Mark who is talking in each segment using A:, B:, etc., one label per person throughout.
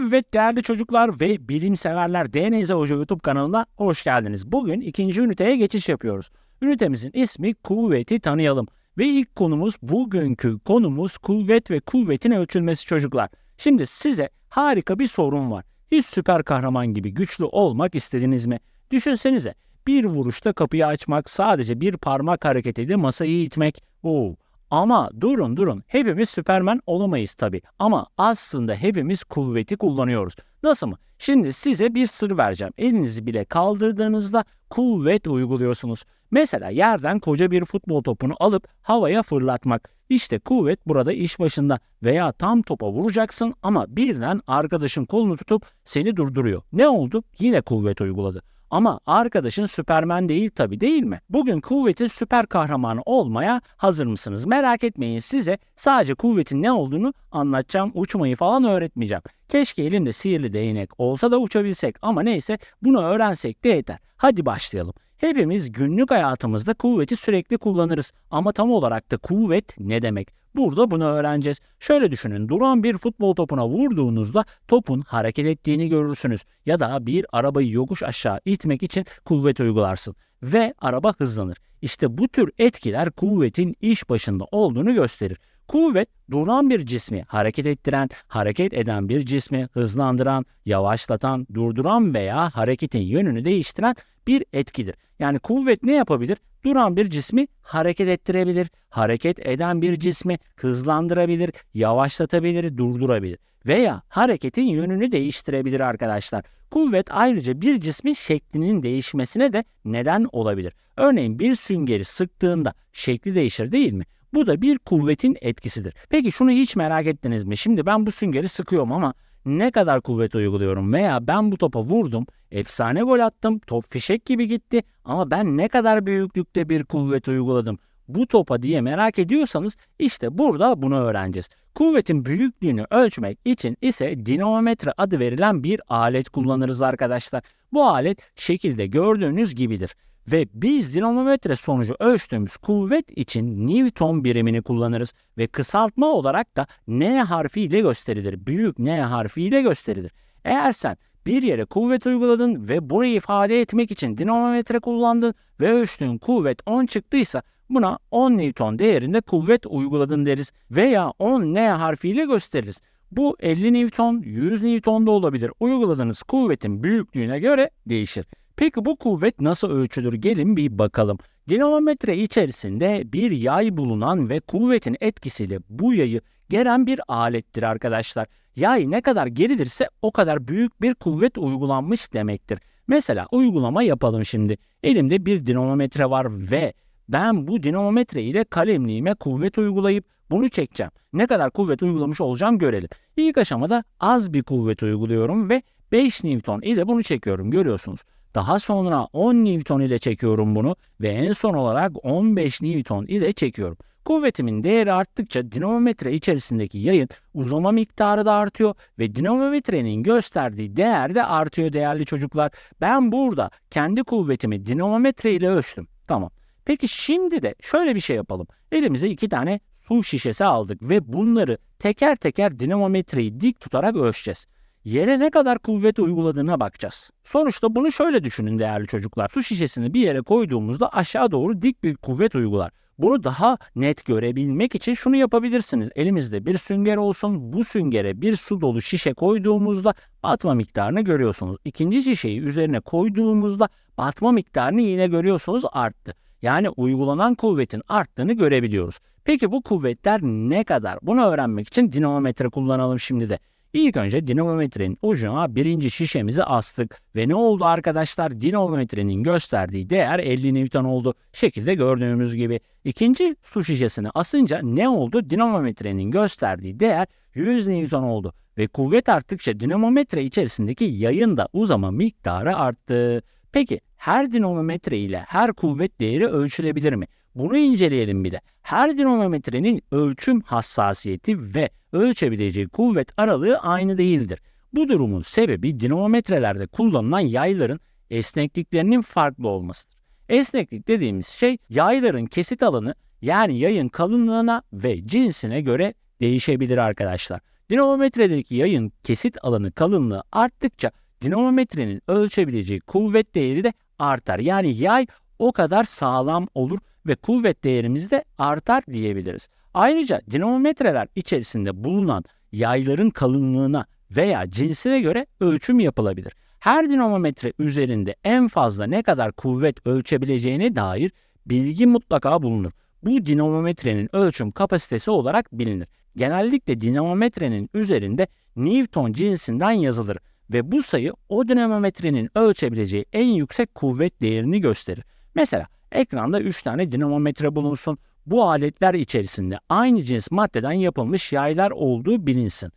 A: Evet değerli çocuklar ve bilim severler DNZ Hoca YouTube kanalına hoş geldiniz. Bugün ikinci üniteye geçiş yapıyoruz. Ünitemizin ismi kuvveti tanıyalım. Ve ilk konumuz bugünkü konumuz kuvvet ve kuvvetin ölçülmesi çocuklar. Şimdi size harika bir sorun var. Hiç süper kahraman gibi güçlü olmak istediniz mi? Düşünsenize bir vuruşta kapıyı açmak, sadece bir parmak hareketiyle masayı itmek. Oo, ama durun durun hepimiz Süpermen olamayız tabi ama aslında hepimiz kuvveti kullanıyoruz. Nasıl mı? Şimdi size bir sır vereceğim. Elinizi bile kaldırdığınızda kuvvet uyguluyorsunuz. Mesela yerden koca bir futbol topunu alıp havaya fırlatmak. İşte kuvvet burada iş başında veya tam topa vuracaksın ama birden arkadaşın kolunu tutup seni durduruyor. Ne oldu? Yine kuvvet uyguladı. Ama arkadaşın Süpermen değil tabi değil mi? Bugün kuvvetin süper kahramanı olmaya hazır mısınız? Merak etmeyin size sadece kuvvetin ne olduğunu anlatacağım. Uçmayı falan öğretmeyeceğim. Keşke elimde sihirli değnek olsa da uçabilsek ama neyse bunu öğrensek de yeter. Hadi başlayalım. Hepimiz günlük hayatımızda kuvveti sürekli kullanırız ama tam olarak da kuvvet ne demek? Burada bunu öğreneceğiz. Şöyle düşünün duran bir futbol topuna vurduğunuzda topun hareket ettiğini görürsünüz. Ya da bir arabayı yokuş aşağı itmek için kuvvet uygularsın ve araba hızlanır. İşte bu tür etkiler kuvvetin iş başında olduğunu gösterir. Kuvvet duran bir cismi hareket ettiren, hareket eden bir cismi hızlandıran, yavaşlatan, durduran veya hareketin yönünü değiştiren bir etkidir. Yani kuvvet ne yapabilir? Duran bir cismi hareket ettirebilir, hareket eden bir cismi hızlandırabilir, yavaşlatabilir, durdurabilir veya hareketin yönünü değiştirebilir arkadaşlar. Kuvvet ayrıca bir cismin şeklinin değişmesine de neden olabilir. Örneğin bir süngeri sıktığında şekli değişir değil mi? Bu da bir kuvvetin etkisidir. Peki şunu hiç merak ettiniz mi? Şimdi ben bu süngeri sıkıyorum ama ne kadar kuvvet uyguluyorum veya ben bu topa vurdum, efsane gol attım, top fişek gibi gitti ama ben ne kadar büyüklükte bir kuvvet uyguladım bu topa diye merak ediyorsanız işte burada bunu öğreneceğiz. Kuvvetin büyüklüğünü ölçmek için ise dinamometre adı verilen bir alet kullanırız arkadaşlar. Bu alet şekilde gördüğünüz gibidir. Ve biz dinamometre sonucu ölçtüğümüz kuvvet için Newton birimini kullanırız ve kısaltma olarak da N harfiyle gösterilir. Büyük N harfiyle gösterilir. Eğer sen bir yere kuvvet uyguladın ve bunu ifade etmek için dinamometre kullandın ve ölçtüğün kuvvet 10 çıktıysa buna 10 Newton değerinde kuvvet uyguladın deriz veya 10 N harfiyle gösteririz. Bu 50 Newton, 100 Newton da olabilir. Uyguladığınız kuvvetin büyüklüğüne göre değişir. Peki bu kuvvet nasıl ölçülür? Gelin bir bakalım. Dinamometre içerisinde bir yay bulunan ve kuvvetin etkisiyle bu yayı gelen bir alettir arkadaşlar. Yay ne kadar geridirse o kadar büyük bir kuvvet uygulanmış demektir. Mesela uygulama yapalım şimdi. Elimde bir dinamometre var ve ben bu dinamometre ile kalemliğime kuvvet uygulayıp bunu çekeceğim. Ne kadar kuvvet uygulamış olacağım görelim. İlk aşamada az bir kuvvet uyguluyorum ve 5 Newton ile bunu çekiyorum görüyorsunuz. Daha sonra 10 Newton ile çekiyorum bunu ve en son olarak 15 Newton ile çekiyorum. Kuvvetimin değeri arttıkça dinamometre içerisindeki yayın uzama miktarı da artıyor ve dinamometrenin gösterdiği değer de artıyor değerli çocuklar. Ben burada kendi kuvvetimi dinamometre ile ölçtüm. Tamam. Peki şimdi de şöyle bir şey yapalım. Elimize iki tane su şişesi aldık ve bunları teker teker dinamometreyi dik tutarak ölçeceğiz yere ne kadar kuvvet uyguladığına bakacağız. Sonuçta bunu şöyle düşünün değerli çocuklar. Su şişesini bir yere koyduğumuzda aşağı doğru dik bir kuvvet uygular. Bunu daha net görebilmek için şunu yapabilirsiniz. Elimizde bir sünger olsun. Bu süngere bir su dolu şişe koyduğumuzda batma miktarını görüyorsunuz. İkinci şişeyi üzerine koyduğumuzda batma miktarını yine görüyorsunuz arttı. Yani uygulanan kuvvetin arttığını görebiliyoruz. Peki bu kuvvetler ne kadar? Bunu öğrenmek için dinamometre kullanalım şimdi de. İlk önce dinamometrenin ucuna birinci şişemizi astık ve ne oldu arkadaşlar? Dinamometrenin gösterdiği değer 50 Newton oldu. Şekilde gördüğümüz gibi. İkinci su şişesini asınca ne oldu? Dinamometrenin gösterdiği değer 100 Newton oldu ve kuvvet arttıkça dinamometre içerisindeki yayın da uzama miktarı arttı. Peki her dinamometre ile her kuvvet değeri ölçülebilir mi? Bunu inceleyelim bir de. Her dinamometrenin ölçüm hassasiyeti ve ölçebileceği kuvvet aralığı aynı değildir. Bu durumun sebebi dinamometrelerde kullanılan yayların esnekliklerinin farklı olmasıdır. Esneklik dediğimiz şey yayların kesit alanı yani yayın kalınlığına ve cinsine göre değişebilir arkadaşlar. Dinamometredeki yayın kesit alanı kalınlığı arttıkça dinamometrenin ölçebileceği kuvvet değeri de artar. Yani yay o kadar sağlam olur ve kuvvet değerimiz de artar diyebiliriz. Ayrıca dinamometreler içerisinde bulunan yayların kalınlığına veya cinsine göre ölçüm yapılabilir. Her dinamometre üzerinde en fazla ne kadar kuvvet ölçebileceğine dair bilgi mutlaka bulunur. Bu dinamometrenin ölçüm kapasitesi olarak bilinir. Genellikle dinamometrenin üzerinde Newton cinsinden yazılır ve bu sayı o dinamometrenin ölçebileceği en yüksek kuvvet değerini gösterir. Mesela ekranda 3 tane dinamometre bulunsun. Bu aletler içerisinde aynı cins maddeden yapılmış yaylar olduğu bilinsin.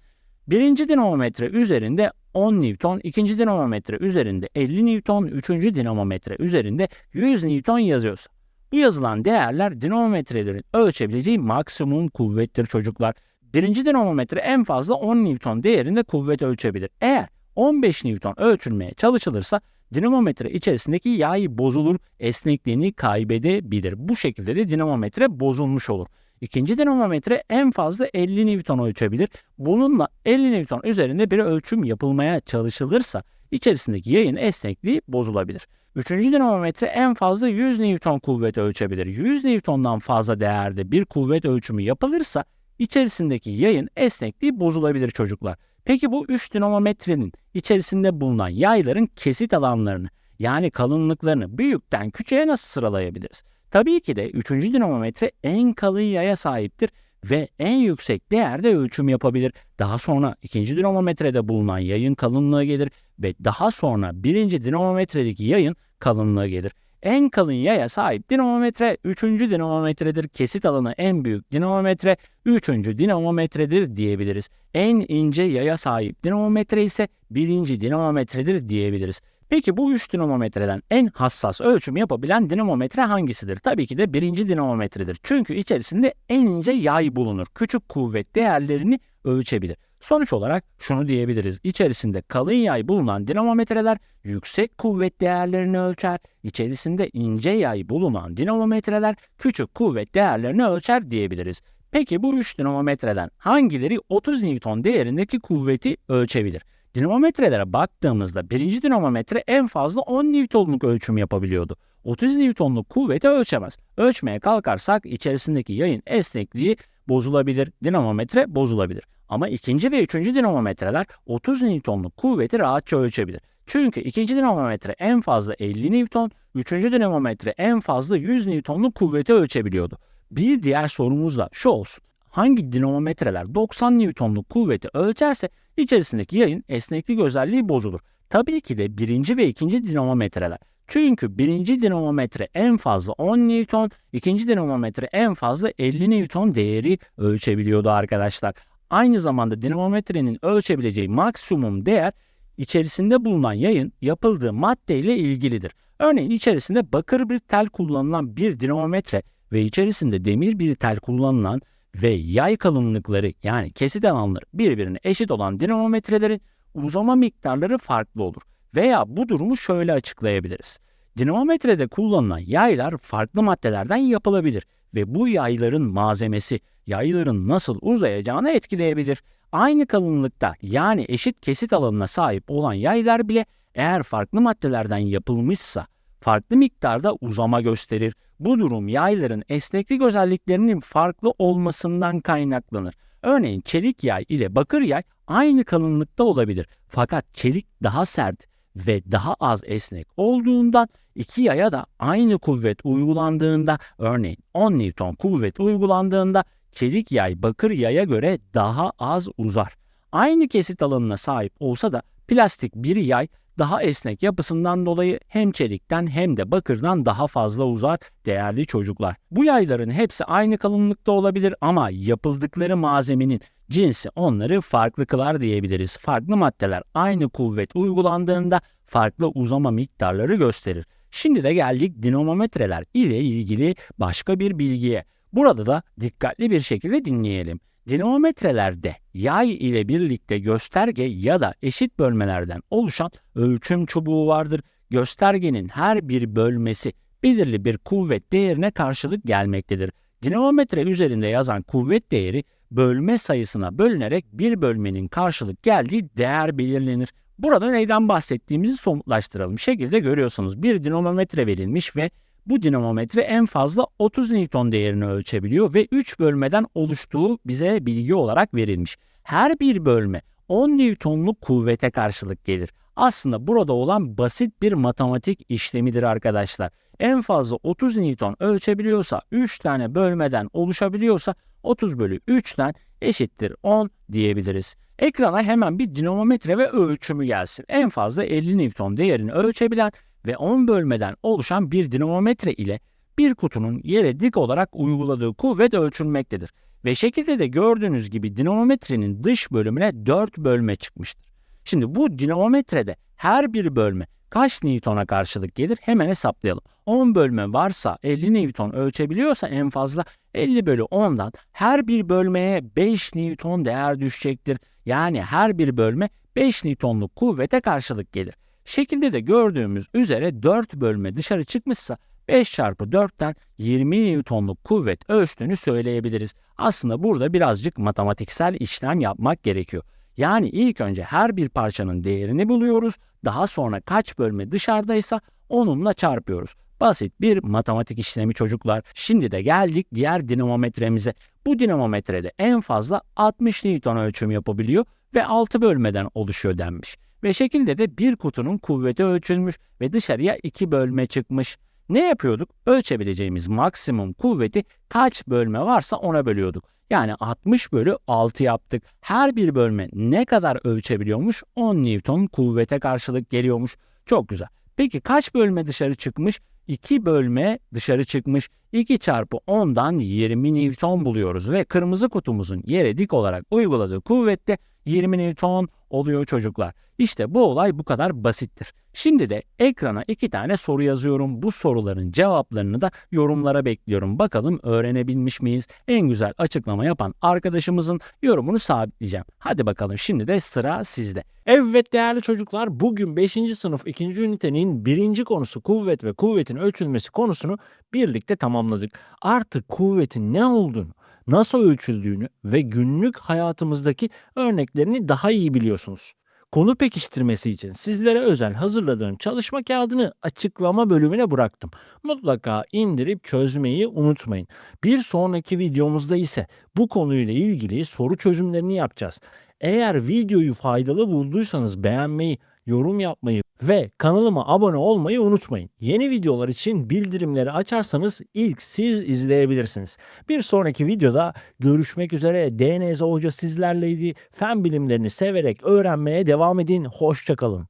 A: Birinci dinamometre üzerinde 10 Newton, ikinci dinamometre üzerinde 50 Newton, üçüncü dinamometre üzerinde 100 Newton yazıyorsa. Bu yazılan değerler dinamometrelerin ölçebileceği maksimum kuvvettir çocuklar. Birinci dinamometre en fazla 10 Newton değerinde kuvvet ölçebilir. Eğer 15 Newton ölçülmeye çalışılırsa dinamometre içerisindeki yay bozulur, esnekliğini kaybedebilir. Bu şekilde de dinamometre bozulmuş olur. İkinci dinamometre en fazla 50 Newton ölçebilir. Bununla 50 Newton üzerinde bir ölçüm yapılmaya çalışılırsa içerisindeki yayın esnekliği bozulabilir. Üçüncü dinamometre en fazla 100 Newton kuvvet ölçebilir. 100 Newton'dan fazla değerde bir kuvvet ölçümü yapılırsa içerisindeki yayın esnekliği bozulabilir çocuklar. Peki bu 3 dinamometrenin içerisinde bulunan yayların kesit alanlarını yani kalınlıklarını büyükten küçüğe nasıl sıralayabiliriz? Tabii ki de 3. dinamometre en kalın yaya sahiptir ve en yüksek değerde ölçüm yapabilir. Daha sonra 2. dinamometrede bulunan yayın kalınlığı gelir ve daha sonra 1. dinamometredeki yayın kalınlığı gelir. En kalın yaya sahip dinamometre 3. dinamometredir. Kesit alanı en büyük dinamometre 3. dinamometredir diyebiliriz. En ince yaya sahip dinamometre ise 1. dinamometredir diyebiliriz. Peki bu 3 dinamometreden en hassas ölçüm yapabilen dinamometre hangisidir? Tabii ki de birinci dinamometredir. Çünkü içerisinde en ince yay bulunur. Küçük kuvvet değerlerini ölçebilir. Sonuç olarak şunu diyebiliriz. İçerisinde kalın yay bulunan dinamometreler yüksek kuvvet değerlerini ölçer. İçerisinde ince yay bulunan dinamometreler küçük kuvvet değerlerini ölçer diyebiliriz. Peki bu 3 dinamometreden hangileri 30 Newton değerindeki kuvveti ölçebilir? Dinamometrelere baktığımızda birinci dinamometre en fazla 10 Newton'luk ölçüm yapabiliyordu. 30 Newton'luk kuvveti ölçemez. Ölçmeye kalkarsak içerisindeki yayın esnekliği bozulabilir, dinamometre bozulabilir. Ama ikinci ve üçüncü dinamometreler 30 Newton'luk kuvveti rahatça ölçebilir. Çünkü ikinci dinamometre en fazla 50 Newton, üçüncü dinamometre en fazla 100 Newton'luk kuvveti ölçebiliyordu. Bir diğer sorumuz da şu olsun. Hangi dinamometreler 90 Newton'luk kuvveti ölçerse içerisindeki yayın esneklik özelliği bozulur. Tabii ki de birinci ve ikinci dinamometreler. Çünkü birinci dinamometre en fazla 10 Newton, ikinci dinamometre en fazla 50 Newton değeri ölçebiliyordu arkadaşlar. Aynı zamanda dinamometrenin ölçebileceği maksimum değer içerisinde bulunan yayın yapıldığı madde ile ilgilidir. Örneğin içerisinde bakır bir tel kullanılan bir dinamometre ve içerisinde demir bir tel kullanılan ve yay kalınlıkları yani kesit alanları birbirine eşit olan dinamometrelerin uzama miktarları farklı olur. Veya bu durumu şöyle açıklayabiliriz. Dinamometrede kullanılan yaylar farklı maddelerden yapılabilir ve bu yayların malzemesi yayların nasıl uzayacağını etkileyebilir. Aynı kalınlıkta yani eşit kesit alanına sahip olan yaylar bile eğer farklı maddelerden yapılmışsa farklı miktarda uzama gösterir. Bu durum yayların esneklik özelliklerinin farklı olmasından kaynaklanır. Örneğin çelik yay ile bakır yay aynı kalınlıkta olabilir. Fakat çelik daha sert ve daha az esnek olduğundan iki yaya da aynı kuvvet uygulandığında örneğin 10 Newton kuvvet uygulandığında çelik yay bakır yaya göre daha az uzar. Aynı kesit alanına sahip olsa da plastik bir yay daha esnek yapısından dolayı hem çelikten hem de bakırdan daha fazla uzar değerli çocuklar. Bu yayların hepsi aynı kalınlıkta olabilir ama yapıldıkları malzemenin cinsi onları farklı kılar diyebiliriz. Farklı maddeler aynı kuvvet uygulandığında farklı uzama miktarları gösterir. Şimdi de geldik dinamometreler ile ilgili başka bir bilgiye. Burada da dikkatli bir şekilde dinleyelim. Dinamometrelerde yay ile birlikte gösterge ya da eşit bölmelerden oluşan ölçüm çubuğu vardır. Göstergenin her bir bölmesi belirli bir kuvvet değerine karşılık gelmektedir. Dinamometre üzerinde yazan kuvvet değeri bölme sayısına bölünerek bir bölmenin karşılık geldiği değer belirlenir. Burada neyden bahsettiğimizi somutlaştıralım. Şekilde görüyorsunuz bir dinamometre verilmiş ve bu dinamometre en fazla 30 Newton değerini ölçebiliyor ve 3 bölmeden oluştuğu bize bilgi olarak verilmiş. Her bir bölme 10 Newtonluk kuvvete karşılık gelir. Aslında burada olan basit bir matematik işlemidir arkadaşlar. En fazla 30 Newton ölçebiliyorsa 3 tane bölmeden oluşabiliyorsa 30 bölü 3'ten eşittir 10 diyebiliriz. Ekrana hemen bir dinamometre ve ölçümü gelsin. En fazla 50 Newton değerini ölçebilen ve 10 bölmeden oluşan bir dinamometre ile bir kutunun yere dik olarak uyguladığı kuvvet ölçülmektedir. Ve şekilde de gördüğünüz gibi dinamometrenin dış bölümüne 4 bölme çıkmıştır. Şimdi bu dinamometrede her bir bölme kaç Newton'a karşılık gelir hemen hesaplayalım. 10 bölme varsa 50 Newton ölçebiliyorsa en fazla 50 bölü 10'dan her bir bölmeye 5 Newton değer düşecektir. Yani her bir bölme 5 Newtonluk kuvvete karşılık gelir. Şekilde de gördüğümüz üzere 4 bölme dışarı çıkmışsa 5 çarpı 4'ten 20 Newtonluk kuvvet ölçtüğünü söyleyebiliriz. Aslında burada birazcık matematiksel işlem yapmak gerekiyor. Yani ilk önce her bir parçanın değerini buluyoruz. Daha sonra kaç bölme dışarıdaysa onunla çarpıyoruz. Basit bir matematik işlemi çocuklar. Şimdi de geldik diğer dinamometremize. Bu dinamometrede en fazla 60 Newton ölçüm yapabiliyor ve 6 bölmeden oluşuyor denmiş. Ve şekilde de bir kutunun kuvveti ölçülmüş ve dışarıya 2 bölme çıkmış. Ne yapıyorduk? Ölçebileceğimiz maksimum kuvveti kaç bölme varsa ona bölüyorduk. Yani 60 bölü 6 yaptık. Her bir bölme ne kadar ölçebiliyormuş? 10 Newton kuvvete karşılık geliyormuş. Çok güzel. Peki kaç bölme dışarı çıkmış? 2 bölme dışarı çıkmış. 2 çarpı 10'dan 20 Newton buluyoruz ve kırmızı kutumuzun yere dik olarak uyguladığı kuvvette 20 Newton oluyor çocuklar. İşte bu olay bu kadar basittir. Şimdi de ekrana iki tane soru yazıyorum. Bu soruların cevaplarını da yorumlara bekliyorum. Bakalım öğrenebilmiş miyiz? En güzel açıklama yapan arkadaşımızın yorumunu sabitleyeceğim. Hadi bakalım şimdi de sıra sizde. Evet değerli çocuklar bugün 5. sınıf 2. ünitenin birinci konusu kuvvet ve kuvvetin ölçülmesi konusunu birlikte tamamladık. Artık kuvvetin ne olduğunu, nasıl ölçüldüğünü ve günlük hayatımızdaki örneklerini daha iyi biliyorsunuz. Konu pekiştirmesi için sizlere özel hazırladığım çalışma kağıdını açıklama bölümüne bıraktım. Mutlaka indirip çözmeyi unutmayın. Bir sonraki videomuzda ise bu konuyla ilgili soru çözümlerini yapacağız. Eğer videoyu faydalı bulduysanız beğenmeyi, yorum yapmayı ve kanalıma abone olmayı unutmayın. Yeni videolar için bildirimleri açarsanız ilk siz izleyebilirsiniz. Bir sonraki videoda görüşmek üzere. DNZ Hoca sizlerleydi. Fen bilimlerini severek öğrenmeye devam edin. Hoşçakalın.